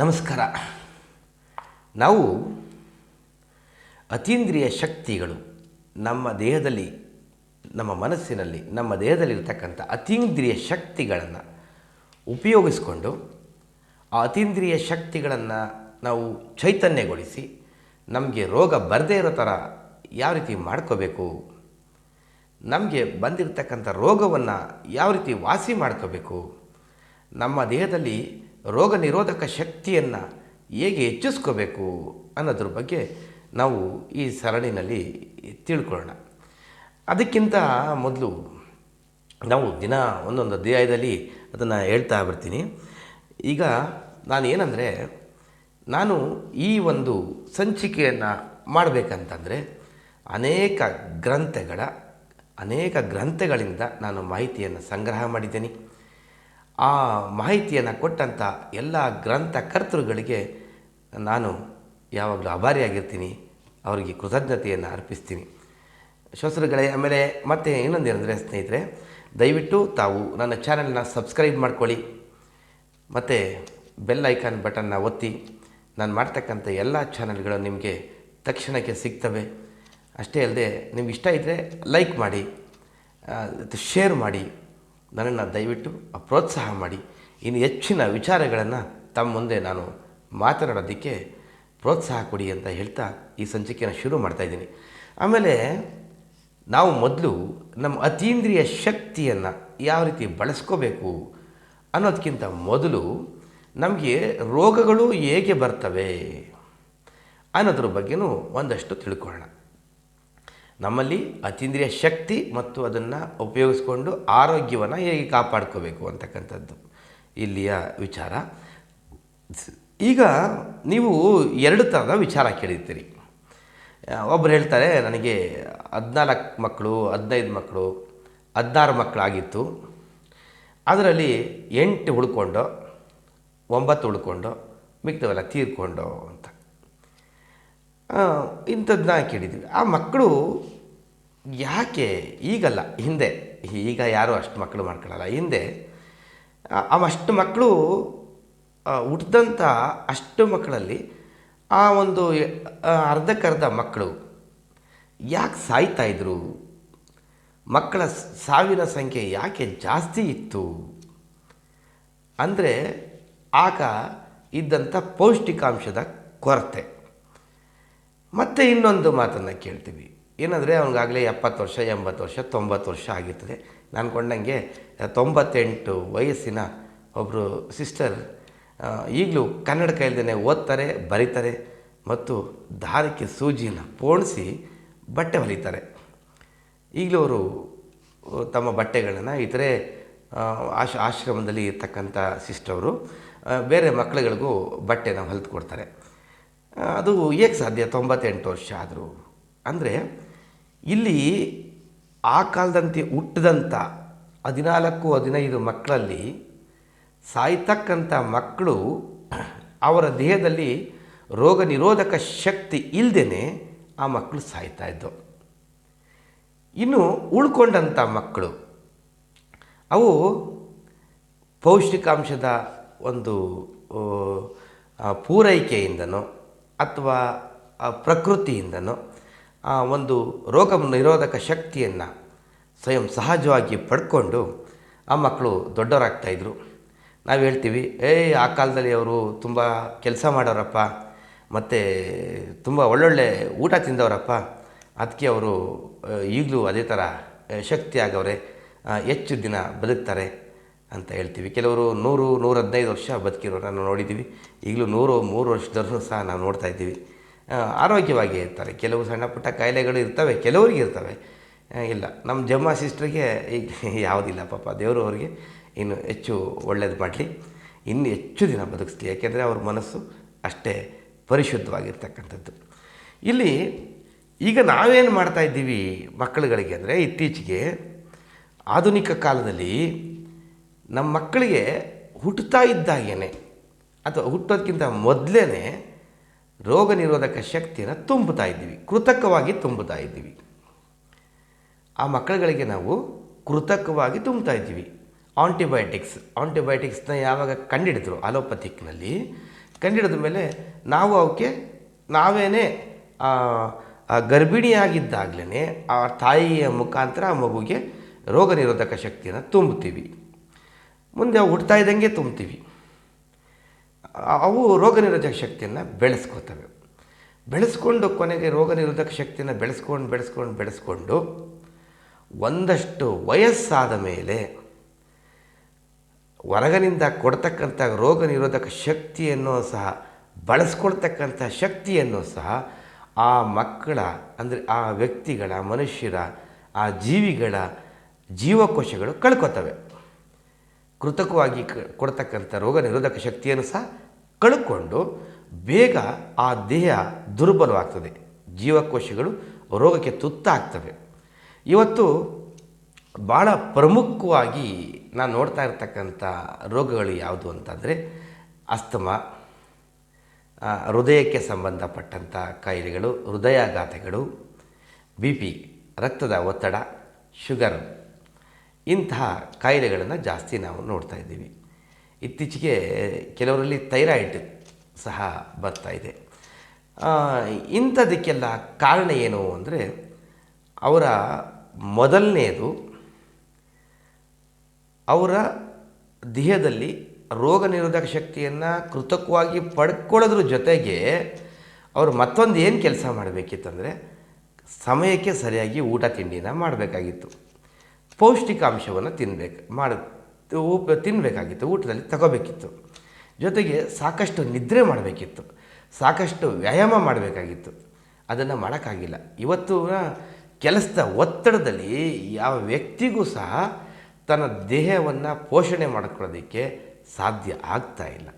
ನಮಸ್ಕಾರ. ನಾವು ಅತೀಂದ್ರಿಯ ಶಕ್ತಿಗಳು ನಮ್ಮ ದೇಹದಲ್ಲಿ, ನಮ್ಮ ಮನಸ್ಸಿನಲ್ಲಿ, ನಮ್ಮ ದೇಹದಲ್ಲಿರ್ತಕ್ಕಂಥ ಅತೀಂದ್ರಿಯ ಶಕ್ತಿಗಳನ್ನು ಉಪಯೋಗಿಸ್ಕೊಂಡು ಆ ಅತೀಂದ್ರಿಯ ಶಕ್ತಿಗಳನ್ನು ನಾವು ಚೈತನ್ಯಗೊಳಿಸಿ ನಮಗೆ ರೋಗ ಬರದೇ ಇರೋ ಥರ ಯಾವ ರೀತಿ ಮಾಡ್ಕೋಬೇಕು, ನಮಗೆ ಬಂದಿರತಕ್ಕಂಥ ರೋಗವನ್ನು ಯಾವ ರೀತಿ ವಾಸಿ ಮಾಡ್ಕೋಬೇಕು, ನಮ್ಮ ದೇಹದಲ್ಲಿ ರೋಗ ನಿರೋಧಕ ಶಕ್ತಿಯನ್ನು ಹೇಗೆ ಹೆಚ್ಚಿಸ್ಕೋಬೇಕು ಅನ್ನೋದ್ರ ಬಗ್ಗೆ ನಾವು ಈ ಸರಣಿನಲ್ಲಿ ತಿಳ್ಕೊಳ್ಳೋಣ. ಅದಕ್ಕಿಂತ ಮೊದಲು ನಾವು ದಿನ ಒಂದೊಂದು ಅಧ್ಯಾಯದಲ್ಲಿ ಅದನ್ನು ಹೇಳ್ತಾ ಬರ್ತೀನಿ. ಈಗ ನಾನು ಏನಂದರೆ ನಾನು ಈ ಒಂದು ಸಂಚಿಕೆಯನ್ನು ಮಾಡಬೇಕಂತಂದರೆ ಅನೇಕ ಗ್ರಂಥಗಳ, ಅನೇಕ ಗ್ರಂಥಗಳಿಂದ ನಾನು ಮಾಹಿತಿಯನ್ನು ಸಂಗ್ರಹ ಮಾಡಿದ್ದೀನಿ. ಆ ಮಾಹಿತಿಯನ್ನು ಕೊಟ್ಟಂಥ ಎಲ್ಲ ಗ್ರಂಥಕರ್ತೃಗಳಿಗೆ ನಾನು ಯಾವಾಗಲೂ ಆಭಾರಿಯಾಗಿರ್ತೀನಿ. ಅವರಿಗೆ ಕೃತಜ್ಞತೆಯನ್ನು ಅರ್ಪಿಸ್ತೀನಿ. ಶ್ವಸರುಗಳೇ ಆಮೇಲೆ ಮತ್ತೆ ಇನ್ನೊಂದು ಏನಂದರೆ ಸ್ನೇಹಿತರೆ, ದಯವಿಟ್ಟು ತಾವು ನನ್ನ ಚಾನಲ್ನ ಸಬ್ಸ್ಕ್ರೈಬ್ ಮಾಡ್ಕೊಳ್ಳಿ. ಮತ್ತು ಬೆಲ್ ಐಕಾನ್ ಬಟನ್ನ ಒತ್ತಿ. ನಾನು ಮಾಡ್ತಕ್ಕಂಥ ಎಲ್ಲ ಚಾನಲ್ಗಳು ನಿಮಗೆ ತಕ್ಷಣಕ್ಕೆ ಸಿಗ್ತವೆ. ಅಷ್ಟೇ ಅಲ್ಲದೆ ನಿಮ್ಗೆ ಇಷ್ಟ ಇದ್ದರೆ ಲೈಕ್ ಮಾಡಿ ಶೇರ್ ಮಾಡಿ. ನನ್ನನ್ನು ದಯವಿಟ್ಟು ಪ್ರೋತ್ಸಾಹ ಮಾಡಿ. ಇನ್ನು ಹೆಚ್ಚಿನ ವಿಚಾರಗಳನ್ನು ತಮ್ಮ ಮುಂದೆ ನಾನು ಮಾತನಾಡೋದಕ್ಕೆ ಪ್ರೋತ್ಸಾಹ ಕೊಡಿ ಅಂತ ಹೇಳ್ತಾ ಈ ಸಂಚಿಕೆಯನ್ನು ಶುರು ಮಾಡ್ತಾ ಇದ್ದೀನಿ. ಆಮೇಲೆ ನಾವು ಮೊದಲು ನಮ್ಮ ಅತೀಂದ್ರಿಯ ಶಕ್ತಿಯನ್ನು ಯಾವ ರೀತಿ ಬಳಸ್ಕೋಬೇಕು ಅನ್ನೋದಕ್ಕಿಂತ ಮೊದಲು ನಮಗೆ ರೋಗಗಳು ಹೇಗೆ ಬರ್ತವೆ ಅನ್ನೋದ್ರ ಬಗ್ಗೆನೂ ಒಂದಷ್ಟು ತಿಳ್ಕೊಳ್ಳೋಣ. ನಮ್ಮಲ್ಲಿ ಅತೀಂದ್ರಿಯ ಶಕ್ತಿ ಮತ್ತು ಅದನ್ನು ಉಪಯೋಗಿಸ್ಕೊಂಡು ಆರೋಗ್ಯವನ್ನು ಹೇಗೆ ಕಾಪಾಡ್ಕೋಬೇಕು ಅಂತಕ್ಕಂಥದ್ದು. ಇಲ್ಲಿಯ ವಿಚಾರ. ಈಗ ನೀವು ಎರಡು ಥರದ ವಿಚಾರ ಕೇಳಿರ್ತೀರಿ ಒಬ್ಬರು ಹೇಳ್ತಾರೆ, ನನಗೆ ಹದಿನಾಲ್ಕು ಮಕ್ಕಳು, ಹದಿನೈದು ಮಕ್ಕಳು, ಹದಿನಾರು ಮಕ್ಕಳಾಗಿತ್ತು. ಅದರಲ್ಲಿ ಎಂಟು ಉಳ್ಕೊಂಡು, ಒಂಬತ್ತು ಉಳ್ಕೊಂಡು ಮಿಕ್ತವೆಲ್ಲ ತೀರ್ಕೊಂಡು ಅಂತ. ಇಂಥದ್ದನ್ನ ಕೇಳಿದ್ವಿ ಆ ಮಕ್ಕಳು ಯಾಕೆ ಈಗಲ್ಲ? ಹಿಂದೆ. ಈಗ ಯಾರೂ ಅಷ್ಟು ಮಕ್ಕಳು ಮಾಡ್ಕೊಳ್ಳಲ್ಲ ಹಿಂದೆ ಅಷ್ಟು ಮಕ್ಕಳು ಹುಟ್ಟಿದಂಥ ಅಷ್ಟು ಮಕ್ಕಳಲ್ಲಿ ಆ ಒಂದು ಅರ್ಧಕ್ಕರ್ಧ ಮಕ್ಕಳು ಯಾಕೆ ಸಾಯ್ತಾಯಿದ್ರು ಮಕ್ಕಳ ಸಾವಿನ ಸಂಖ್ಯೆ ಯಾಕೆ ಜಾಸ್ತಿ ಇತ್ತು? ಅಂದರೆ ಆಗ ಇದ್ದಂಥ ಪೌಷ್ಟಿಕಾಂಶದ ಕೊರತೆ. ಮತ್ತು ಇನ್ನೊಂದು ಮಾತನ್ನು ಕೇಳ್ತೀವಿ. ಏನಂದರೆ ಅವನಿಗಾಗಲೇ ಎಪ್ಪತ್ತು ವರ್ಷ, ಎಂಬತ್ತು ವರ್ಷ, ತೊಂಬತ್ತು ವರ್ಷ ಆಗಿರ್ತದೆ. ನಾನು ಕೊಂಡಂಗೆ ತೊಂಬತ್ತೆಂಟು ವಯಸ್ಸಿನ ಒಬ್ಬರು ಸಿಸ್ಟರ್ ಈಗಲೂ ಕನ್ನಡ ಕೈಲ್ದೇ ಓದ್ತಾರೆ, ಬರೀತಾರೆ, ಮತ್ತು ದಾರಕ್ಕೆ ಸೂಜಿನ ಪೋಣಿಸಿ ಬಟ್ಟೆ ಹೊಲಿತಾರೆ. ಈಗಲೂ ಅವರು ತಮ್ಮ ಬಟ್ಟೆಗಳನ್ನು ಇತರೆ ಆಶ್, ಆಶ್ರಮದಲ್ಲಿ ಇರ್ತಕ್ಕಂಥ ಅವರು ಬೇರೆ ಮಕ್ಕಳುಗಳಿಗೂ ಬಟ್ಟೆನ ಹೊಲಿದು ಕೊಡ್ತಾರೆ. ಅದು ಹೇಗೆ ಸಾಧ್ಯ? ತೊಂಬತ್ತೆಂಟು ವರ್ಷ ಆದರೂ. ಅಂದರೆ ಇಲ್ಲಿ ಆ ಕಾಲದಂತೆ ಹುಟ್ಟಿದಂಥ ಹದಿನಾಲ್ಕು, ಹದಿನೈದು ಮಕ್ಕಳಲ್ಲಿ ಸಾಯ್ತಕ್ಕಂಥ ಮಕ್ಕಳು ಅವರ ದೇಹದಲ್ಲಿ ರೋಗ ನಿರೋಧಕ ಶಕ್ತಿ ಇಲ್ಲದೇ ಆ ಮಕ್ಕಳು ಸಾಯ್ತಾ ಇದ್ದವು. ಇನ್ನು ಉಳ್ಕೊಂಡಂಥ ಮಕ್ಕಳು, ಅವು ಪೌಷ್ಟಿಕಾಂಶದ ಒಂದು ಪೂರೈಕೆಯಿಂದನೋ ಅಥವಾ ಪ್ರಕೃತಿಯಿಂದನೋ ಒಂದು ರೋಗ ನಿರೋಧಕ ಶಕ್ತಿಯನ್ನು ಸ್ವಯಂ ಸಹಜವಾಗಿ ಪಡ್ಕೊಂಡು ಆ ಮಕ್ಕಳು ದೊಡ್ಡವರಾಗ್ತಾಯಿದ್ರು ನಾವು ಹೇಳ್ತೀವಿ, ಏಯ್, ಆ ಕಾಲದಲ್ಲಿ ಅವರು ತುಂಬ ಕೆಲಸ ಮಾಡೋರಪ್ಪ, ಮತ್ತು ತುಂಬ ಒಳ್ಳೊಳ್ಳೆ ಊಟ ತಿಂದವರಪ್ಪ ಅದಕ್ಕೆ ಅವರು ಈಗಲೂ ಅದೇ ಥರ ಶಕ್ತಿ ಆಗವ್ರೆ ಹೆಚ್ಚು ದಿನ ಬದುಕ್ತಾರೆ ಅಂತ ಹೇಳ್ತೀವಿ. ಕೆಲವರು ನೂರು ನೂರ ಹದಿನೈದು ವರ್ಷ ಬದುಕಿರೋರನ್ನು ನೋಡಿದ್ದೀವಿ ಈಗಲೂ ನೂರು, ಮೂರು ವರ್ಷದವ್ರನ್ನೂ ಸಹ ನಾವು ನೋಡ್ತಾ ಇದ್ದೀವಿ. ಆರೋಗ್ಯವಾಗಿ ಇರ್ತಾರೆ. ಕೆಲವು ಸಣ್ಣ ಪುಟ್ಟ ಕಾಯಿಲೆಗಳು ಇರ್ತವೆ, ಕೆಲವರಿಗೆ ಇರ್ತವೆ. ಇಲ್ಲ, ನಮ್ಮ ಜಮ್ಮ ಸಿಸ್ಟ್ರಿಗೆ ಈಗ ಯಾವುದಿಲ್ಲ ಪಾಪ, ದೇವರು ಅವರಿಗೆ ಇನ್ನು ಹೆಚ್ಚು ಒಳ್ಳೇದು ಮಾಡಲಿ. ಇನ್ನು ಹೆಚ್ಚು ದಿನ ಬದುಕಿಸ್ಲಿ, ಯಾಕೆಂದರೆ ಅವ್ರ ಮನಸ್ಸು ಅಷ್ಟೇ ಪರಿಶುದ್ಧವಾಗಿರ್ತಕ್ಕಂಥದ್ದು. ಇಲ್ಲಿ ಈಗ ನಾವೇನು ಮಾಡ್ತಾ ಇದ್ದೀವಿ ಮಕ್ಕಳುಗಳಿಗೆ ಅಂದರೆ, ಇತ್ತೀಚೆಗೆ ಆಧುನಿಕ ಕಾಲದಲ್ಲಿ ನಮ್ಮ ಮಕ್ಕಳಿಗೆ ಹುಟ್ಟುತ್ತಾ ಇದ್ದಾಗೇನೆ, ಅಥವಾ ಹುಟ್ಟೋದಕ್ಕಿಂತ ಮೊದಲೇ ರೋಗ ನಿರೋಧಕ ಶಕ್ತಿಯನ್ನು ತುಂಬುತ್ತಾ ಇದ್ದೀವಿ. ಕೃತಕವಾಗಿ ತುಂಬುತ್ತಾ ಇದ್ದೀವಿ. ಆ ಮಕ್ಕಳುಗಳಿಗೆ ನಾವು ಕೃತಕವಾಗಿ ತುಂಬ್ತಾ ಇದ್ದೀವಿ. ಆಂಟಿಬಯೋಟಿಕ್ಸ್ ಆಂಟಿಬಯೋಟಿಕ್ಸ್ನ ಯಾವಾಗ ಕಂಡಿಡಿದ್ರು ಅಲೋಪತಿಕ್ನಲ್ಲಿ, ಕಂಡಿಡಿದ ಮೇಲೆ ನಾವು ಅವಕ್ಕೆ, ನಾವೇನೇ ಗರ್ಭಿಣಿಯಾಗಿದ್ದಾಗಲೇ ಆ ತಾಯಿಯ ಮುಖಾಂತರ ಆ ಮಗುಗೆ ರೋಗ ನಿರೋಧಕ ಶಕ್ತಿಯನ್ನು ತುಂಬುತ್ತೀವಿ. ಮುಂದೆ ಹುಡ್ತಾ ಇದ್ದಂಗೆ ತುಂಬ್ತೀವಿ ಅವು ರೋಗ ನಿರೋಧಕ ಶಕ್ತಿಯನ್ನು ಬೆಳೆಸ್ಕೋತವೆ. ಬೆಳೆಸ್ಕೊಂಡು ಕೊನೆಗೆ ರೋಗ ನಿರೋಧಕ ಶಕ್ತಿಯನ್ನು ಬೆಳೆಸ್ಕೊಂಡು ಬೆಳೆಸ್ಕೊಂಡು ಬೆಳೆಸ್ಕೊಂಡು ಒಂದಷ್ಟು ವಯಸ್ಸಾದ ಮೇಲೆ ಹೊರಗಿನಿಂದ ಕೊಡ್ತಕ್ಕಂಥ ರೋಗ ನಿರೋಧಕ ಶಕ್ತಿಯನ್ನು ಸಹ ಬಳಸ್ಕೊಳ್ತಕ್ಕಂಥ ಶಕ್ತಿಯನ್ನು ಸಹ ಆ ಮಕ್ಕಳ ಅಂದರೆ ಆ ವ್ಯಕ್ತಿಗಳ, ಮನುಷ್ಯರ, ಆ ಜೀವಿಗಳ ಜೀವಕೋಶಗಳು ಕಳ್ಕೊತವೆ. ಕೃತಕವಾಗಿ ಕೊಡ್ತಕ್ಕಂಥ ರೋಗ ನಿರೋಧಕ ಶಕ್ತಿಯನ್ನು ಸಹ ಕಳ್ಕೊಂಡು ಬೇಗ ಆ ದೇಹ ದುರ್ಬಲವಾಗ್ತದೆ. ಜೀವಕೋಶಗಳು ರೋಗಕ್ಕೆ ತುತ್ತಾಗ್ತವೆ. ಇವತ್ತು ಭಾಳ ಪ್ರಮುಖವಾಗಿ ನಾನು ನೋಡ್ತಾ ಇರ್ತಕ್ಕಂಥ ರೋಗಗಳು ಯಾವುದು ಅಂತಂದರೆ ಅಸ್ತಮ ಹೃದಯಕ್ಕೆ ಸಂಬಂಧಪಟ್ಟಂಥ ಕಾಯಿಲೆಗಳು, ಹೃದಯಾಘಾತಗಳು, ಬಿ ಪಿ, ರಕ್ತದ ಒತ್ತಡ, ಶುಗರ್ ಇಂತಹ ಕಾಯಿಲೆಗಳನ್ನು ಜಾಸ್ತಿ ನಾವು ನೋಡ್ತಾ ಇದ್ದೀವಿ. ಇತ್ತೀಚೆಗೆ ಕೆಲವರಲ್ಲಿ ಥೈರಾಯ್ಡ್ ಸಹ ಬರ್ತಾ ಇದೆ. ಇಂಥದಕ್ಕೆಲ್ಲ ಕಾರಣ ಏನು ಅಂದರೆ ಅವರ ಮೊದಲನೆಯದು ಅವರ ದೇಹದಲ್ಲಿ ರೋಗ ನಿರೋಧಕ ಶಕ್ತಿಯನ್ನು ಕೃತಕವಾಗಿ ಪಡ್ಕೊಳ್ಳೋದ್ರ ಜೊತೆಗೆ ಅವರು ಮತ್ತೊಂದು ಏನು ಕೆಲಸ ಮಾಡಬೇಕಿತ್ತಂದರೆ ಸಮಯಕ್ಕೆ ಸರಿಯಾಗಿ ಊಟ, ತಿಂಡಿನ ಮಾಡಬೇಕಾಗಿತ್ತು. ಪೌಷ್ಟಿಕಾಂಶವನ್ನು ತಿನ್ನಬೇಕು ಮಾಡ ಊಪ ತಿನ್ನಬೇಕಾಗಿತ್ತು ಊಟದಲ್ಲಿ ತಗೋಬೇಕಿತ್ತು. ಜೊತೆಗೆ ಸಾಕಷ್ಟು ನಿದ್ರೆ ಮಾಡಬೇಕಿತ್ತು. ಸಾಕಷ್ಟು ವ್ಯಾಯಾಮ ಮಾಡಬೇಕಾಗಿತ್ತು. ಅದನ್ನು ಮಾಡೋಕ್ಕಾಗಿಲ್ಲ. ಇವತ್ತು ಕೆಲಸದ ಒತ್ತಡದಲ್ಲಿ ಯಾವ ವ್ಯಕ್ತಿಗೂ ಸಹ ತನ್ನ ದೇಹವನ್ನು ಪೋಷಣೆ ಮಾಡಿಕೊಳ್ಳೋದಕ್ಕೆ ಸಾಧ್ಯ ಆಗ್ತಾ ಇಲ್ಲ.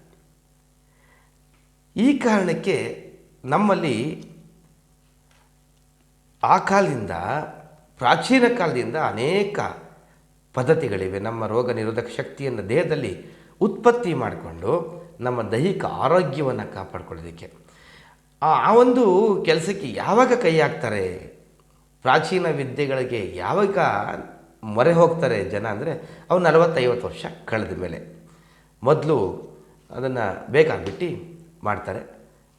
ಈ ಕಾರಣಕ್ಕೆ ನಮ್ಮಲ್ಲಿ ಆ ಕಾಲದಿಂದ, ಪ್ರಾಚೀನ ಕಾಲದಿಂದ ಅನೇಕ ಪದ್ಧತಿಗಳಿವೆ. ನಮ್ಮ ರೋಗ ನಿರೋಧಕ ಶಕ್ತಿಯನ್ನು ದೇಹದಲ್ಲಿ ಉತ್ಪತ್ತಿ ಮಾಡಿಕೊಂಡು ನಮ್ಮ ದೈಹಿಕ ಆರೋಗ್ಯವನ್ನು ಕಾಪಾಡ್ಕೊಳ್ಳೋದಕ್ಕೆ. ಆ ಒಂದು ಕೆಲಸಕ್ಕೆ ಯಾವಾಗ ಕೈ ಹಾಕ್ತಾರೆ? ಪ್ರಾಚೀನ ವಿದ್ಯೆಗಳಿಗೆ ಯಾವಾಗ ಮೊರೆ ಹೋಗ್ತಾರೆ ಜನ ಅಂದರೆ ಅವು ನಲವತ್ತೈವತ್ತು ವರ್ಷ ಕಳೆದ ಮೇಲೆ. ಮೊದಲು ಅದನ್ನು ಬೇಕಾಗ್ಬಿಟ್ಟು ಮಾಡ್ತಾರೆ.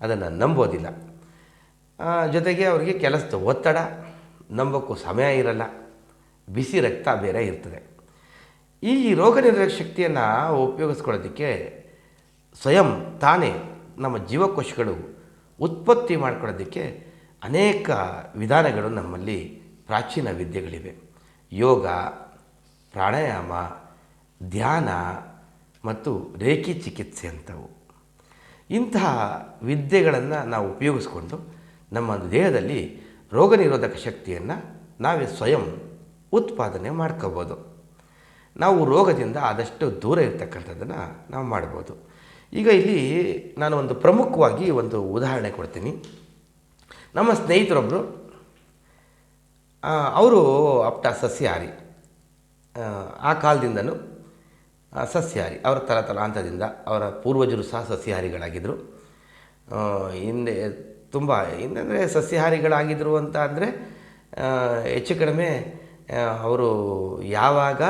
ಅದನ್ನು ನಂಬೋದಿಲ್ಲ. ಜೊತೆಗೆ ಅವರಿಗೆ ಕೆಲಸದ ಒತ್ತಡ, ನಂಬೋಕ್ಕೂ ಸಮಯ ಇರಲ್ಲ. ಬಿಸಿ ರಕ್ತ ಬೇರೆ ಇರ್ತದೆ. ಈ ರೋಗ ನಿರೋಧಕ ಶಕ್ತಿಯನ್ನು ಉಪಯೋಗಿಸ್ಕೊಳ್ಳೋದಕ್ಕೆ ಸ್ವಯಂ ತಾನೇ ನಮ್ಮ ಜೀವಕೋಶಗಳು ಉತ್ಪತ್ತಿ ಮಾಡ್ಕೊಳ್ಳೋದಕ್ಕೆ ಅನೇಕ ವಿಧಾನಗಳು ನಮ್ಮಲ್ಲಿ ಪ್ರಾಚೀನ ವಿದ್ಯೆಗಳಿವೆ. ಯೋಗ, ಪ್ರಾಣಾಯಾಮ, ಧ್ಯಾನ ಮತ್ತು ರೇಖಿ ಚಿಕಿತ್ಸೆ ಅಂಥವು ಇಂತಹ ವಿದ್ಯೆಗಳನ್ನು ನಾವು ಉಪಯೋಗಿಸ್ಕೊಂಡು ನಮ್ಮ ದೇಹದಲ್ಲಿ ರೋಗ ನಿರೋಧಕ ಶಕ್ತಿಯನ್ನು ನಾವೇ ಸ್ವಯಂ ಉತ್ಪಾದನೆ ಮಾಡ್ಕೋಬೋದು. ನಾವು ರೋಗದಿಂದ ಆದಷ್ಟು ದೂರ ಇರ್ತಕ್ಕಂಥದ್ದನ್ನು ನಾವು ಮಾಡ್ಬೋದು. ಈಗ ಇಲ್ಲಿ ನಾನು ಒಂದು ಪ್ರಮುಖವಾಗಿ ಒಂದು ಉದಾಹರಣೆ ಕೊಡ್ತೀನಿ. ನಮ್ಮ ಸ್ನೇಹಿತರೊಬ್ಬರು ಅವರು ಅಪ್ಟ ಸಸ್ಯಾಹಾರಿ. ಆ, ಕಾಲದಿಂದಲೂ ಸಸ್ಯಾಹಾರಿ ಅವರ ತಲತಲಾಂತದಿಂದ ಅವರ ಪೂರ್ವಜರು ಸಹ ಸಸ್ಯಾಹಾರಿಗಳಾಗಿದ್ದರು ಹಿಂದೆ ತುಂಬ ಹಿಂದೆಂದರೆ ಸಸ್ಯಾಹಾರಿಗಳಾಗಿದ್ದರು ಅಂತ ಅಂದರೆ ಹೆಚ್ಚು ಕಡಿಮೆ ಅವರು ಯಾವಾಗ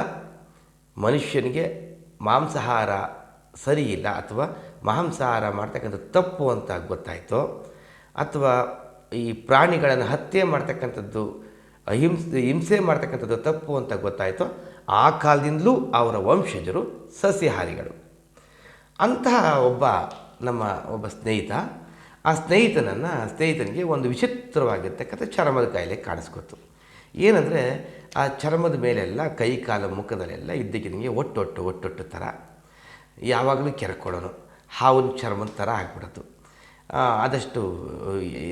ಮನುಷ್ಯನಿಗೆ ಮಾಂಸಾಹಾರ ಸರಿಯಿಲ್ಲ ಅಥವಾ ಮಾಂಸಾಹಾರ ಮಾಡ್ತಕ್ಕಂಥ ತಪ್ಪು ಅಂತ ಗೊತ್ತಾಯಿತೋ. ಅಥವಾ ಈ ಪ್ರಾಣಿಗಳನ್ನು ಹತ್ಯೆ ಮಾಡ್ತಕ್ಕಂಥದ್ದು, ಅಹಿಂಸೆ, ಹಿಂಸೆ ಮಾಡ್ತಕ್ಕಂಥದ್ದು ತಪ್ಪು ಅಂತ ಗೊತ್ತಾಯಿತೋ. ಆ ಕಾಲದಿಂದಲೂ ಅವರ ವಂಶಜರು ಸಸ್ಯಾಹಾರಿಗಳು. ಅಂತಹ ಒಬ್ಬ ನಮ್ಮ ಒಬ್ಬ ಸ್ನೇಹಿತ, ಆ ಸ್ನೇಹಿತನನ್ನು, ಸ್ನೇಹಿತನಿಗೆ ಒಂದು ವಿಚಿತ್ರವಾಗಿರ್ತಕ್ಕಂಥ ಚರ್ಮದ ಕಾಯಿಲೆ ಕಾಣಿಸ್ಕೊತು. ಏನಂದರೆ ಆ ಚರ್ಮದ ಮೇಲೆಲ್ಲ ಕೈ ಕಾಲು ಮುಖದಲ್ಲೆಲ್ಲ ಇದ್ದಕ್ಕಿದಂಗೆ ಒಟ್ಟೊಟ್ಟು ಒಟ್ಟೊಟ್ಟು ಥರ ಯಾವಾಗಲೂ ಕೆರ್ಕೊಳ್ಳೋನು ಹಾವಿನ ಚರ್ಮದ ಥರ ಆಗ್ಬಿಡೋದು. ಆದಷ್ಟು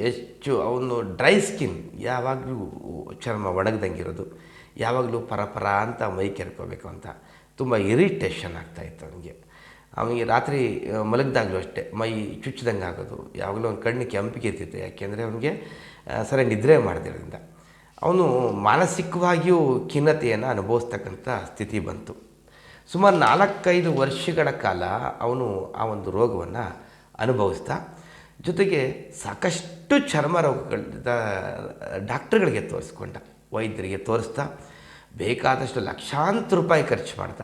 ಹೆಚ್ಚು ಅವನು ಡ್ರೈ ಸ್ಕಿನ್ ಯಾವಾಗಲೂ ಚರ್ಮ ಒಣಗ್ದಂಗಿರೋದು. ಯಾವಾಗಲೂ ಪರ ಪರ ಅಂತ ಮೈ ಕೆರ್ಕೋಬೇಕು ಅಂತ. ತುಂಬ ಇರಿಟೇಷನ್ ಆಗ್ತಾಯಿತ್ತು ಅವನಿಗೆ. ಅವನಿಗೆ ರಾತ್ರಿ ಮಲಗಿದಾಗಲೂ ಅಷ್ಟೇ. ಮೈ ಚುಚ್ಚಿದಂಗೆ ಆಗೋದು ಯಾವಾಗಲೂ ಅವ್ನ ಕಣ್ಣು ಕೆಂಪಿಗೆ ಇರ್ತಿತ್ತು ಯಾಕೆಂದರೆ ಅವನಿಗೆ ಸರಿಯಾಗಿ ನಿದ್ರೆ ಮಾಡ್ದಿರೋದ್ರಿಂದ. ಅವನು ಮಾನಸಿಕವಾಗಿಯೂ ಖಿನ್ನತೆಯನ್ನು ಅನುಭವಿಸ್ತಕ್ಕಂಥ ಸ್ಥಿತಿ ಬಂತು. ಸುಮಾರು ನಾಲ್ಕೈದು ವರ್ಷಗಳ ಕಾಲ ಅವನು ಆ ಒಂದು ರೋಗವನ್ನು ಅನುಭವಿಸ್ತಾ ಜೊತೆಗೆ ಸಾಕಷ್ಟು ಚರ್ಮ ರೋಗಗಳಿಂದ ಡಾಕ್ಟ್ರುಗಳಿಗೆ ತೋರಿಸ್ಕೊಂಡ, ವೈದ್ಯರಿಗೆ ತೋರಿಸ್ತಾ ಬೇಕಾದಷ್ಟು ಲಕ್ಷಾಂತರ ರೂಪಾಯಿ ಖರ್ಚು ಮಾಡ್ದ.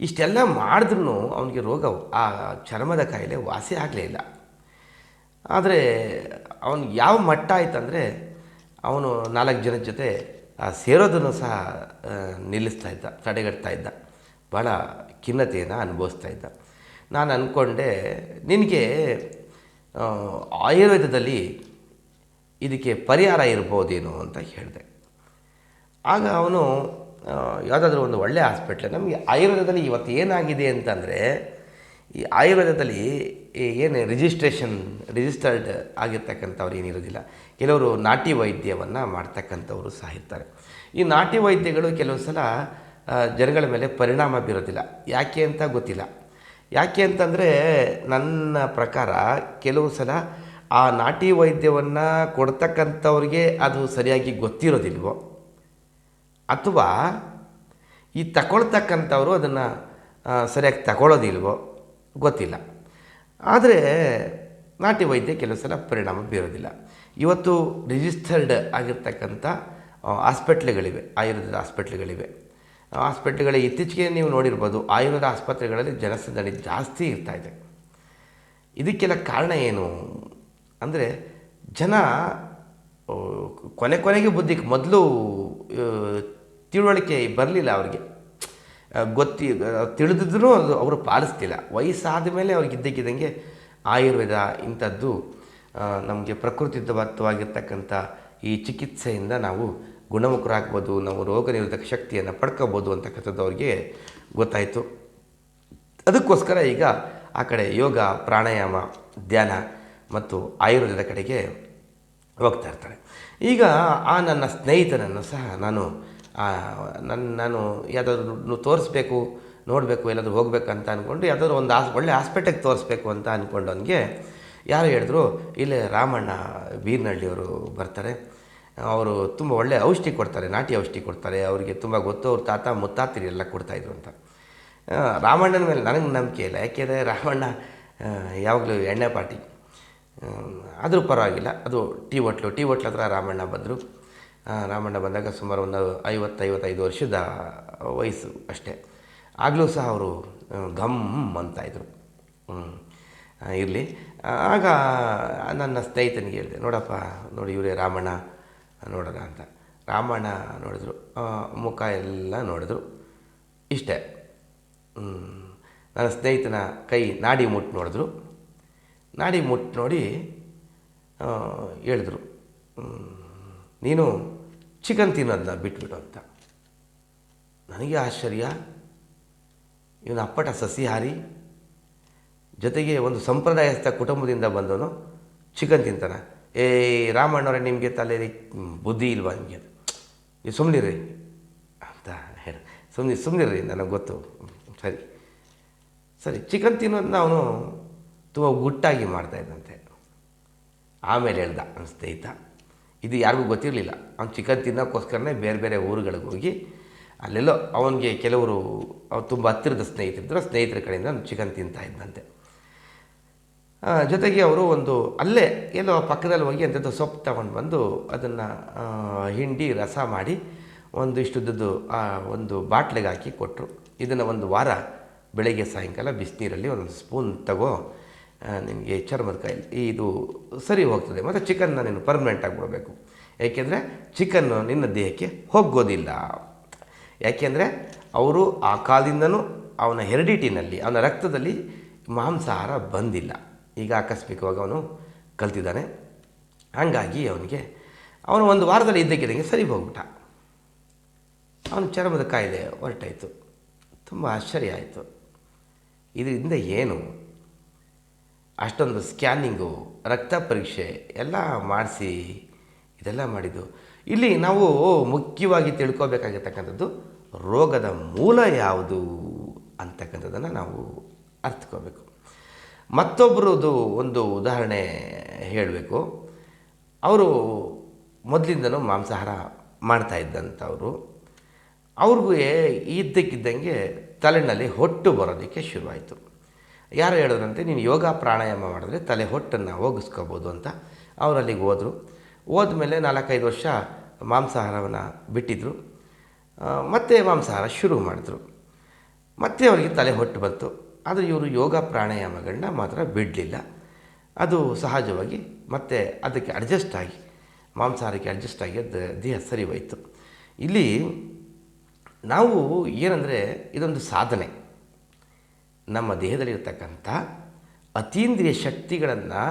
ಇಷ್ಟೆಲ್ಲ ಮಾಡಿದ್ರೂ ಅವನಿಗೆ ರೋಗ ಆ ಚರ್ಮದ ಕಾಯಿಲೆ ವಾಸಿ ಆಗಲೇ ಇಲ್ಲ. ಆದರೆ ಅವನು ಯಾವ ಮಟ್ಟ ಆಯ್ತಂದರೆ ಅವನು ನಾಲ್ಕು ಜನದ ಜೊತೆ, ಆ, ಸೇರೋದನ್ನು ಸಹ ನಿಲ್ಲಿಸ್ತಾ ಇದ್ದ, ತಡೆಗಟ್ತಾ ಇದ್ದ. ಭಾಳ ಖಿನ್ನತೆಯನ್ನು ಅನುಭವಿಸ್ತಾ ಇದ್ದ. ನಾನು ಅಂದ್ಕೊಂಡೆ ನಿನಗೆ ಆಯುರ್ವೇದದಲ್ಲಿ ಇದಕ್ಕೆ ಪರಿಹಾರ ಇರ್ಬೋದೇನೋ ಅಂತ ಹೇಳಿದೆ. ಆಗ ಅವನು ಯಾವುದಾದ್ರೂ ಒಂದು ಒಳ್ಳೆಯ ಹಾಸ್ಪಿಟ್ಲ್ ನಮಗೆ ಆಯುರ್ವೇದದಲ್ಲಿ ಇವತ್ತು ಏನಾಗಿದೆ ಅಂತಂದರೆ ಈ ಆಯುರ್ವೇದದಲ್ಲಿ ಏನು ರಿಜಿಸ್ಟ್ರೇಷನ್ ರಿಜಿಸ್ಟರ್ಡ್ ಆಗಿರ್ತಕ್ಕಂಥವ್ರು ಏನಿರೋದಿಲ್ಲ ಕೆಲವರು ನಾಟಿ ವೈದ್ಯವನ್ನು ಮಾಡ್ತಕ್ಕಂಥವರು ಸಹ ಇರ್ತಾರೆ. ಈ ನಾಟಿ ವೈದ್ಯಗಳು ಕೆಲವು ಸಲ ಜನಗಳ ಮೇಲೆ ಪರಿಣಾಮ ಬೀರೋದಿಲ್ಲ. ಯಾಕೆ ಅಂತ ಗೊತ್ತಿಲ್ಲ. ಯಾಕೆ ಅಂತಂದರೆ ನನ್ನ ಪ್ರಕಾರ ಕೆಲವು ಸಲ ಆ ನಾಟಿ ವೈದ್ಯವನ್ನು ಕೊಡ್ತಕ್ಕಂಥವ್ರಿಗೆ ಅದು ಸರಿಯಾಗಿ ಗೊತ್ತಿರೋದಿಲ್ವೋ? ಅಥವಾ ಈ ತಗೊಳ್ತಕ್ಕಂಥವ್ರು ಅದನ್ನು ಸರಿಯಾಗಿ ತಗೊಳ್ಳೋದಿಲ್ವೋ ಗೊತ್ತಿಲ್ಲ. ಆದರೆ ನಾಟಿ ವೈದ್ಯ ಕೆಲವು ಸಲ ಪರಿಣಾಮ ಬೀರೋದಿಲ್ಲ. ಇವತ್ತು ರಿಜಿಸ್ಟರ್ಡ್ ಆಗಿರ್ತಕ್ಕಂಥ ಆಸ್ಪೆಟ್ಲ್ಗಳಿವೆ ಆಯುರ್ವೇದ ಆಸ್ಪೆಟ್ಲ್ಗಳಿವೆ ಆಸ್ಪೆಟ್ಲ್ಗಳ ಇತ್ತೀಚೆಗೆ ನೀವು ನೋಡಿರ್ಬೋದು, ಆಯುರ್ವೇದ ಆಸ್ಪತ್ರೆಗಳಲ್ಲಿ ಜನಸಂದಣಿ ಜಾಸ್ತಿ ಇರ್ತಾ ಇದೆ. ಇದಕ್ಕೆಲ್ಲ ಕಾರಣ ಏನು? ಅಂದರೆ ಜನ ಕೊನೆ ಕೊನೆಗೆ ಬುದ್ಧಿಗೆ ಮೊದಲು ತಿಳುವಳಿಕೆ ಬರಲಿಲ್ಲ ಅವರಿಗೆ. ಗೊತ್ತಿ ತಿಳಿದಿದ್ರೂ ಅದು ಅವರು ಪಾಲಿಸ್ತಿಲ್ಲ. ವಯಸ್ಸಾದ ಮೇಲೆ ಅವ್ರಿಗೆ ಇದ್ದಕ್ಕಿದ್ದಂಗೆ ಆಯುರ್ವೇದ ಇಂಥದ್ದು ನಮಗೆ ಪ್ರಕೃತಿದತ್ತವಾಗಿರ್ತಕ್ಕಂಥ ಈ ಚಿಕಿತ್ಸೆಯಿಂದ ನಾವು ಗುಣಮುಖರಾಗ್ಬೋದು, ನಾವು ರೋಗ ನಿರೋಧಕ ಶಕ್ತಿಯನ್ನು ಪಡ್ಕೋಬೋದು ಅಂತಕ್ಕಂಥದ್ದು ಅವ್ರಿಗೆ ಗೊತ್ತಾಯಿತು. ಅದಕ್ಕೋಸ್ಕರ ಈಗ ಆ ಕಡೆ ಯೋಗ, ಪ್ರಾಣಾಯಾಮ, ಧ್ಯಾನ ಮತ್ತು ಆಯುರ್ವೇದದ ಕಡೆಗೆ ಹೋಗ್ತಾ ಇರ್ತಾರೆ. ಈಗ ಆ ನನ್ನ ಸ್ನೇಹಿತನನ್ನು ಸಹ ನಾನು ನನ್ನ ನಾನು ಯಾವುದಾದ್ರು ತೋರಿಸ್ಬೇಕು, ನೋಡಬೇಕು ಎಲ್ಲಾದರೂ ಅಂತ ಅಂದ್ಕೊಂಡು ಯಾವುದಾದ್ರು ಒಂದು ಆಸ್ ಒಳ್ಳೆ ಹಾಸ್ಪಿಟಲ್ಗೆ ತೋರಿಸ್ಬೇಕು ಅಂತ ಅಂದ್ಕೊಂಡವನಿಗೆ ಯಾರು ಹೇಳಿದ್ರು, ಇಲ್ಲೇ ರಾಮಣ್ಣ ಬೀರ್ನಹಳ್ಳಿಯವರು ಬರ್ತಾರೆ. ಅವರು ತುಂಬ ಒಳ್ಳೆ ಔಷಧಿ ಕೊಡ್ತಾರೆ, ನಾಟಿ ಔಷಧಿ ಕೊಡ್ತಾರೆ. ಅವರಿಗೆ ತುಂಬ ಗೊತ್ತು, ಅವ್ರ ತಾತ ಮುತ್ತಾತಿರೆಲ್ಲ ಕೊಡ್ತಾಯಿದ್ರು ಅಂತ. ರಾಮಣ್ಣನ ಮೇಲೆ ನನಗೆ ನಂಬಿಕೆ ಇಲ್ಲ. ಯಾಕೆಂದರೆ ರಾಮಣ್ಣ ಯಾವಾಗಲೂ ಎಣ್ಣೆ ಪಾಟಿ. ಆದರೂ ಪರವಾಗಿಲ್ಲ. ಅದು ಟೀ ಹೋಟ್ಲು ಟೀ ಹೋಟ್ಲ ಹತ್ರ ರಾಮಣ್ಣ ಬಂದರು. ರಾಮಣ್ಣ ಬಂದಾಗ ಸುಮಾರು ಒಂದು ಐವತ್ತೈವತ್ತೈದು ವರ್ಷದ ವಯಸ್ಸು ಅಷ್ಟೇ. ಆಗಲೂ ಸಹ ಅವರು ಘಮ್ ಅಂತ ಇದ್ದರು ಇರಲಿ. ಆಗ ನನ್ನ ಸ್ನೇಹಿತನಿಗೆ ಹೇಳಿದೆ, ನೋಡಪ್ಪ, ನೋಡಿ ಇವರೇ ರಾಮಣ್ಣ ನೋಡೋಣ ಅಂತ. ರಾಮಣ್ಣ ನೋಡಿದ್ರು. ಮುಖ ಎಲ್ಲ ನೋಡಿದ್ರು. ಇಷ್ಟೇ. ನನ್ನ ಸ್ನೇಹಿತನ ಕೈ ನಾಡಿ ಮುಟ್ಟು ನೋಡಿದ್ರು. ನಾಡಿ ಮುಟ್ಟು ನೋಡಿ ಹೇಳಿದ್ರು. ನೀನು ಚಿಕನ್ ತಿನ್ನೋದನ್ನ ಬಿಟ್ಬಿಡು ಅಂತ. ನನಗೆ ಆಶ್ಚರ್ಯ. ಇವನು ಅಪ್ಪಟ ಸಸಿಹಾರಿ. ಜೊತೆಗೆ ಒಂದು ಸಂಪ್ರದಾಯಸ್ಥ ಕುಟುಂಬದಿಂದ ಬಂದವನು ಚಿಕನ್ ತಿಂತಾನೆ. ಏ ರಾಮಣ್ಣವ್ರೆ, ನಿಮಗೆ ತಲೆ ಬುದ್ಧಿ ಇಲ್ವಾ ನಿಮಗೆ? ನೀವು ಸುಮ್ಮನಿರಿ ಅಂತ ಹೇಳಿ. ಸುಮ್ಮನೆ ಸುಮ್ಮನಿರಿ ನನಗೆ ಗೊತ್ತು. ಸರಿ. ಸರಿ ಚಿಕನ್ ತಿನ್ನೋದನ್ನ ಅವನು ತುಂಬ ಗುಟ್ಟಾಗಿ ಮಾಡ್ತಾಯಿದ್ದಂತೆ ಆಮೇಲೆ ಹೇಳ್ದ, ನನ್ನ ಇದು ಯಾರಿಗೂ ಗೊತ್ತಿರಲಿಲ್ಲ. ಅವ್ನು ಚಿಕನ್ ತಿನ್ನೋಕ್ಕೋಸ್ಕರನೇ ಬೇರೆ ಬೇರೆ ಊರುಗಳಿಗೆ ಹೋಗಿ ಅಲ್ಲೆಲ್ಲೋ ಅವನಿಗೆ ಕೆಲವರು ತುಂಬ ಹತ್ತಿರದ ಸ್ನೇಹಿತರಿದ್ದರು. ಸ್ನೇಹಿತರ ಕಡೆಯಿಂದ ಅವ್ನು ಚಿಕನ್ ತಿಂತಾ ಇದ್ದಂತೆ. ಆ, ಜೊತೆಗೆ ಅವರು ಒಂದು ಅಲ್ಲೇ ಎಲ್ಲೋ ಪಕ್ಕದಲ್ಲಿ ಹೋಗಿ ಅಂಥದ್ದು ಸೊಪ್ಪು ತಗೊಂಡು ಬಂದು ಅದನ್ನು ಹಿಂಡಿ ರಸ ಮಾಡಿ ಒಂದಿಷ್ಟುದ್ದು ಆ ಒಂದು ಬಾಟ್ಲಿಗೆ ಹಾಕಿ ಕೊಟ್ಟರು. ಇದನ್ನು ಒಂದು ವಾರ ಬೆಳಗ್ಗೆ ಸಾಯಂಕಾಲ ಬಿಸಿನೀರಲ್ಲಿ ಒಂದು ಸ್ಪೂನ್ ತಗೋ ನಿನಗೆ ಚರ್ಮದ ಕಾಯಿಲೆ. ಇದು ಸರಿ ಹೋಗ್ತದೆ. ಮತ್ತು ಚಿಕನ್ನ ನೀನು ಪರ್ಮನೆಂಟ್ ಆಗಿಬಿಡಬೇಕು ಏಕೆಂದರೆ ಚಿಕನ್ನು ನಿನ್ನ ದೇಹಕ್ಕೆ ಹೋಗೋದಿಲ್ಲ. ಯಾಕೆಂದರೆ ಅವರು ಆ ಕಾಲದಿಂದನೂ ಅವನ ಹೆರಿಡಿಟಿನಲ್ಲಿ ಅವನ ರಕ್ತದಲ್ಲಿ ಮಾಂಸಾಹಾರ ಬಂದಿಲ್ಲ. ಈಗ ಆಕಸ್ಮಿಕವಾಗಿ ಅವನು ಕಲ್ತಿದ್ದಾನೆ. ಹಾಗಾಗಿ ಅವನಿಗೆ, ಅವನು ಒಂದು ವಾರದಲ್ಲಿ ಇದ್ದಕ್ಕಿದ್ದಂಗೆ ಸರಿ ಹೋಗ್ಬಿಟ್ಟ. ಅವನ ಚರ್ಮದ ಕಾಯಿಲೆ ಹೊರಟಾಯಿತು. ತುಂಬ ಆಶ್ಚರ್ಯ ಆಯಿತು. ಇದರಿಂದ ಏನು? ಅಷ್ಟೊಂದು ಸ್ಕ್ಯಾನಿಂಗು, ರಕ್ತ ಪರೀಕ್ಷೆ ಎಲ್ಲ ಮಾಡಿಸಿ ಇದೆಲ್ಲ ಮಾಡಿದ್ದು. ಇಲ್ಲಿ ನಾವು ಮುಖ್ಯವಾಗಿ ತಿಳ್ಕೊಬೇಕಾಗಿರ್ತಕ್ಕಂಥದ್ದು ರೋಗದ ಮೂಲ ಯಾವುದು ಅಂತಕ್ಕಂಥದ್ದನ್ನು ನಾವು ಅರ್ಥಕೋಬೇಕು. ಮತ್ತೊಬ್ಬರದು ಒಂದು ಉದಾಹರಣೆ ಹೇಳಬೇಕು. ಅವರು ಮೊದಲಿಂದನೂ ಮಾಂಸಾಹಾರ ಮಾಡ್ತಾ ಇದ್ದಂಥವರು. ಅವ್ರಿಗೂ ಇದ್ದಕ್ಕಿದ್ದಂಗೆ ತಲೆನಲ್ಲಿ ಹೊಟ್ಟು ಬರೋದಕ್ಕೆ ಶುರುವಾಯಿತು. ಯಾರು ಹೇಳಿದ್ರಂತೆ, ನೀನು ಯೋಗ ಪ್ರಾಣಾಯಾಮ ಮಾಡಿದ್ರೆ ತಲೆ ಹೊಟ್ಟನ್ನು ಹೋಗಿಸ್ಕೋಬೋದು ಅಂತ ಅವರು ಅಲ್ಲಿಗೆ ಹೋದರು. ಹೋದ್ಮೇಲೆ ನಾಲ್ಕೈದು ವರ್ಷ ಮಾಂಸಾಹಾರವನ್ನು ಬಿಟ್ಟಿದ್ದರು ಮತ್ತೆ ಮಾಂಸಾಹಾರ ಶುರು ಮಾಡಿದ್ರು. ಮತ್ತೆ ಅವರಿಗೆ ತಲೆ ಹೊಟ್ಟು ಬಂತು. ಆದರೆ ಇವರು ಯೋಗ ಪ್ರಾಣಾಯಾಮಗಳನ್ನ ಮಾತ್ರ ಬಿಡಲಿಲ್ಲ. ಅದು ಸಹಜವಾಗಿ ಮತ್ತೆ ಅದಕ್ಕೆ ಅಡ್ಜಸ್ಟ್ ಆಗಿ, ಮಾಂಸಾಹಾರಕ್ಕೆ ಅಡ್ಜಸ್ಟ್ ಆಗಿ ಅದು ದೇಹ ಸರಿ ಹೋಯಿತು. ಇಲ್ಲಿ ನಾವು ಏನಂದರೆ ಇದೊಂದು ಸಾಧನೆ. ನಮ್ಮ ದೇಹದಲ್ಲಿರ್ತಕ್ಕಂಥ ಅತೀಂದ್ರಿಯ ಶಕ್ತಿಗಳನ್ನು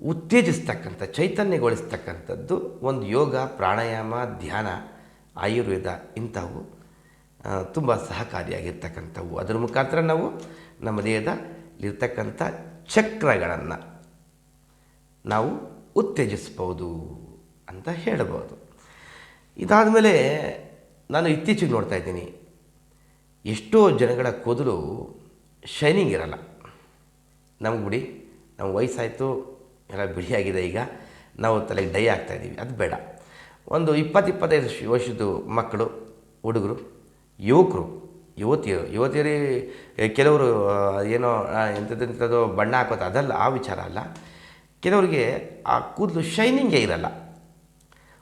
ಉತ್ತೇಜಿಸ್ತಕ್ಕಂಥ, ಚೈತನ್ಯಗೊಳಿಸ್ತಕ್ಕಂಥದ್ದು ಒಂದು ಯೋಗ, ಪ್ರಾಣಾಯಾಮ, ಧ್ಯಾನ, ಆಯುರ್ವೇದ ಇಂಥವು ತುಂಬ ಸಹಕಾರಿಯಾಗಿರ್ತಕ್ಕಂಥವು. ಅದರ ಮುಖಾಂತರ ನಾವು ನಮ್ಮ ದೇಹದಲ್ಲಿರ್ತಕ್ಕಂಥ ಚಕ್ರಗಳನ್ನು ನಾವು ಉತ್ತೇಜಿಸ್ಬೋದು ಅಂತ ಹೇಳಬಹುದು ಇದಾದ ಮೇಲೆ ನಾನು ಇತ್ತೀಚೆಗೆ ನೋಡ್ತಾ ಇದ್ದೀನಿ. ಎಷ್ಟೋ ಜನಗಳ ಕೂದಲು ಶೈನಿಂಗ್ ಇರಲ್ಲ. ನಮ್ಗೆ ಬಿಡಿ ನಮ್ಮ ವಯಸ್ಸಾಯಿತು, ಎಲ್ಲ ಬಿಡಿಯಾಗಿದೆ ಈಗ. ನಾವು ತಲೆಗೆ ಡೈ ಆಗ್ತಾಯಿದ್ದೀವಿ ಅದು ಬೇಡ. ಒಂದು ಇಪ್ಪತ್ತು ಇಪ್ಪತ್ತೈದು ವರ್ಷದ್ದು ವರ್ಷದ ಮಕ್ಕಳು, ಹುಡುಗರು, ಯುವಕರು, ಯುವತಿಯರು, ಯುವತಿಯರಿ, ಕೆಲವರು ಏನೋ ಎಂಥದ್ದೆಂಥದ್ದು ಎಂಥದ್ದು ಎಂಥದ್ದು ಬಣ್ಣ ಹಾಕೋದು ಅದಲ್ಲ ಆ ವಿಚಾರ ಅಲ್ಲ. ಕೆಲವರಿಗೆ ಆ ಕೂದಲು ಶೈನಿಂಗೇ ಇರಲ್ಲ.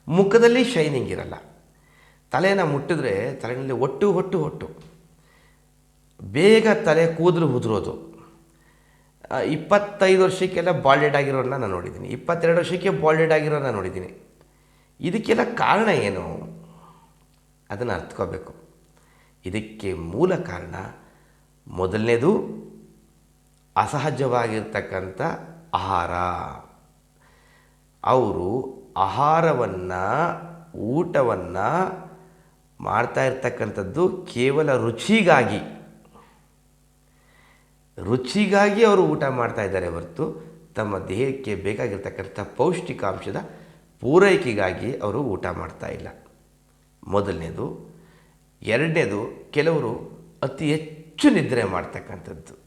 ಮುಖದಲ್ಲಿ ಶೈನಿಂಗ್ ಇರಲ್ಲ. ತಲೆನ ಮುಟ್ಟಿದ್ರೆ ತಲೆಯಲ್ಲಿ ಒಟ್ಟು ಹೊಟ್ಟು ಹೊಟ್ಟು ಬೇಗ ತಲೆ ಕೂದಲು ಉದುರೋದು. ಇಪ್ಪತ್ತೈದು ವರ್ಷಕ್ಕೆಲ್ಲ ಬಾಲ್ಡೆಡ್ ಆಗಿರೋರನ್ನ ನಾನು ನೋಡಿದ್ದೀನಿ. ಇಪ್ಪತ್ತೆರಡು ವರ್ಷಕ್ಕೆ ಬಾಲ್ಡೆಡ್ ಆಗಿರೋರನ್ನ ನೋಡಿದ್ದೀನಿ. ಇದಕ್ಕೆಲ್ಲ ಕಾರಣ ಏನು? ಅದನ್ನು ಅರ್ಥಕೋಬೇಕು. ಇದಕ್ಕೆ ಮೂಲ ಕಾರಣ ಮೊದಲನೇದು ಅಸಹಜವಾಗಿರ್ತಕ್ಕಂಥ ಆಹಾರ. ಅವರು ಆಹಾರವನ್ನು, ಊಟವನ್ನು ಮಾಡ್ತಾ ಇರ್ತಕ್ಕಂಥದ್ದು ಕೇವಲ ರುಚಿಗಾಗಿ. ರುಚಿಗಾಗಿ ಅವರು ಊಟ ಮಾಡ್ತಾ ಇದ್ದಾರೆ ಹೊರತು ತಮ್ಮ ದೇಹಕ್ಕೆ ಬೇಕಾಗಿರ್ತಕ್ಕಂಥ ಪೌಷ್ಟಿಕಾಂಶದ ಪೂರೈಕೆಗಾಗಿ ಅವರು ಊಟ ಮಾಡ್ತಾ ಇಲ್ಲ. ಮೊದಲನೇದು. ಎರಡನೇದು, ಕೆಲವರು ಅತಿ ಹೆಚ್ಚು ನಿದ್ರೆ ಮಾಡ್ತಕ್ಕಂಥದ್ದು.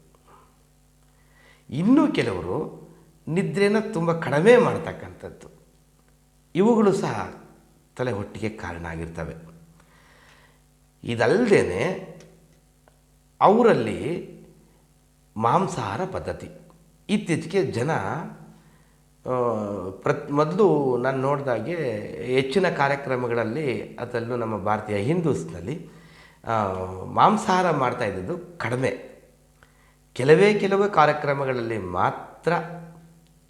ಇನ್ನೂ ಕೆಲವರು ನಿದ್ರೆನ ತುಂಬ ಕಡಿಮೆ ಮಾಡ್ತಕ್ಕಂಥದ್ದು. ಇವುಗಳು ಸಹ ತಲೆ ಹೊಟ್ಟಿಗೆ ಕಾರಣ ಆಗಿರ್ತವೆ. ಇದಲ್ಲದೇ ಅವರಲ್ಲಿ ಮಾಂಸಾಹಾರ ಪದ್ಧತಿ. ಇತ್ತೀಚೆಗೆ ಜನ ಪ್ರತ್, ಮೊದಲು ನಾನು ನೋಡಿದಾಗೆ ಹೆಚ್ಚಿನ ಕಾರ್ಯಕ್ರಮಗಳಲ್ಲಿ ಅದರಲ್ಲೂ ನಮ್ಮ ಭಾರತೀಯ ಹಿಂದೂಸ್ನಲ್ಲಿ ಮಾಂಸಾಹಾರ ಮಾಡ್ತಾ ಇದ್ದದ್ದು ಕಡಿಮೆ. ಕೆಲವೇ ಕೆಲವೇ ಕಾರ್ಯಕ್ರಮಗಳಲ್ಲಿ ಮಾತ್ರ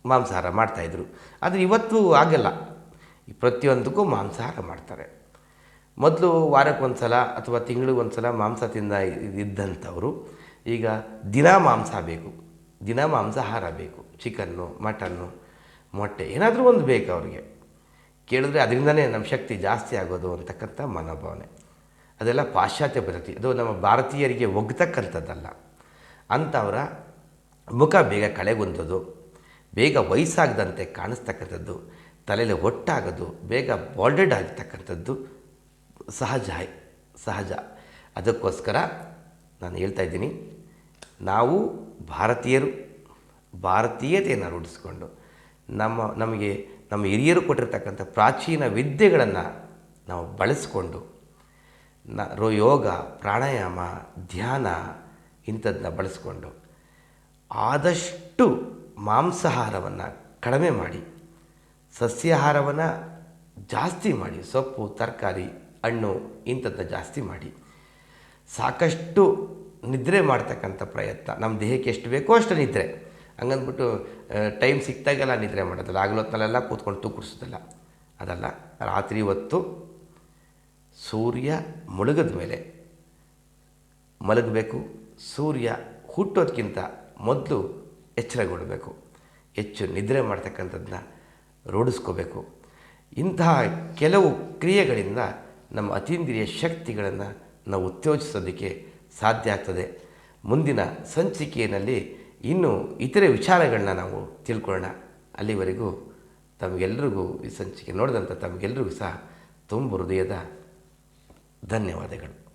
ಮಾಂಸಾಹಾರ ಮಾಡ್ತಾಯಿದ್ರು ಆದರೆ ಇವತ್ತು ಆಗಲ್ಲ ಪ್ರತಿಯೊಂದಕ್ಕೂ ಮಾಂಸಾಹಾರ ಮಾಡ್ತಾರೆ. ಮೊದಲು ವಾರಕ್ಕೆ ಒಂದು ಸಲ ಅಥವಾ ತಿಂಗಳಿಗೆ ಒಂದು ಸಲ ಮಾಂಸ ತಿಂದ ಇದ್ದಂಥವರು ಈಗ ದಿನ ಮಾಂಸ ಬೇಕು. ದಿನ ಮಾಂಸಾಹಾರ ಬೇಕು. ಚಿಕನ್ನು, ಮಟನ್ನು, ಮೊಟ್ಟೆ, ಏನಾದರೂ ಒಂದು ಬೇಕು ಅವ್ರಿಗೆ. ಕೇಳಿದ್ರೆ ಅದರಿಂದನೇ ನಮ್ಮ ಶಕ್ತಿ ಜಾಸ್ತಿ ಆಗೋದು ಅಂತಕ್ಕಂಥ ಮನೋಭಾವನೆ. ಅದೆಲ್ಲ ಪಾಶ್ಚಾತ್ಯ ಪದ್ಧತಿ. ಅದು ನಮ್ಮ ಭಾರತೀಯರಿಗೆ ಒಗ್ತಕ್ಕಂಥದ್ದಲ್ಲ. ಅಂಥವರ ಮುಖ ಬೇಗ ಕಳೆಗುಂದೋದು, ಬೇಗ ವಯಸ್ಸಾಗದಂತೆ ಕಾಣಿಸ್ತಕ್ಕಂಥದ್ದು, ತಲೆಯಲ್ಲಿ ಒಟ್ಟಾಗೋದು, ಬೇಗ ಬಾಲ್ಡೆಡ್ ಆಗಿರ್ತಕ್ಕಂಥದ್ದು ಸಹಜ ಸಹಜ. ಅದಕ್ಕೋಸ್ಕರ ನಾನು ಹೇಳ್ತಾ ಇದ್ದೀನಿ ನಾವು ಭಾರತೀಯರು, ಭಾರತೀಯತೆಯನ್ನು ರೂಢಿಸಿಕೊಂಡು ನಮ್ಮ, ನಮಗೆ, ನಮ್ಮ ಹಿರಿಯರು ಕೊಟ್ಟಿರ್ತಕ್ಕಂಥ ಪ್ರಾಚೀನ ವಿದ್ಯೆಗಳನ್ನು ನಾವು ಬಳಸಿಕೊಂಡು ನ ಯೋಗ, ಪ್ರಾಣಾಯಾಮ, ಧ್ಯಾನ ಇಂಥದ್ದನ್ನ ಬಳಸಿಕೊಂಡು ಆದಷ್ಟು ಮಾಂಸಾಹಾರವನ್ನು ಕಡಿಮೆ ಮಾಡಿ, ಸಸ್ಯಾಹಾರವನ್ನು ಜಾಸ್ತಿ ಮಾಡಿ, ಸೊಪ್ಪು, ತರಕಾರಿ, ಹಣ್ಣು ಇಂಥದ್ದನ್ನ ಜಾಸ್ತಿ ಮಾಡಿ, ಸಾಕಷ್ಟು ನಿದ್ರೆ ಮಾಡ್ತಕ್ಕಂಥ ಪ್ರಯತ್ನ. ನಮ್ಮ ದೇಹಕ್ಕೆ ಎಷ್ಟು ಬೇಕೋ ಅಷ್ಟು ನಿದ್ರೆ. ಹಂಗಂದ್ಬಿಟ್ಟು ಟೈಮ್ ಸಿಕ್ತಾಗೆಲ್ಲ ನಿದ್ರೆ ಮಾಡೋದಲ್ಲ. ಆಗಲೊತ್ತಲ್ಲೆಲ್ಲ ಕೂತ್ಕೊಂಡು ತೂಕುಡಿಸೋದಲ್ಲ ಅದಲ್ಲ, ರಾತ್ರಿ ಹೊತ್ತು ಸೂರ್ಯ ಮುಳುಗದ ಮೇಲೆ ಮಲಗಬೇಕು. ಸೂರ್ಯ ಹುಟ್ಟೋದಕ್ಕಿಂತ ಮೊದಲು ಎಚ್ಚರಗೊಳ್ಳಬೇಕು ಹೆಚ್ಚು ನಿದ್ರೆ ಮಾಡ್ತಕ್ಕಂಥದ್ದನ್ನ ರೂಢಿಸ್ಕೋಬೇಕು. ಇಂತಹ ಕೆಲವು ಕ್ರಿಯೆಗಳಿಂದ ನಮ್ಮ ಅತೀಂದ್ರಿಯ ಶಕ್ತಿಗಳನ್ನು ನಾವು ಉತ್ತೇಜಿಸೋದಕ್ಕೆ ಸಾಧ್ಯ ಆಗ್ತದೆ. ಮುಂದಿನ ಸಂಚಿಕೆಯಲ್ಲಿ ಇನ್ನೂ ಇತರೆ ವಿಚಾರಗಳನ್ನ ನಾವು ತಿಳ್ಕೊಳ್ಳೋಣ. ಅಲ್ಲಿವರೆಗೂ ತಮಗೆಲ್ಲರಿಗೂ ಈ ಸಂಚಿಕೆ ನೋಡಿದಂಥ ತಮಗೆಲ್ಲರಿಗೂ ಸಹ ತುಂಬ ಹೃದಯದ ಧನ್ಯವಾದಗಳು.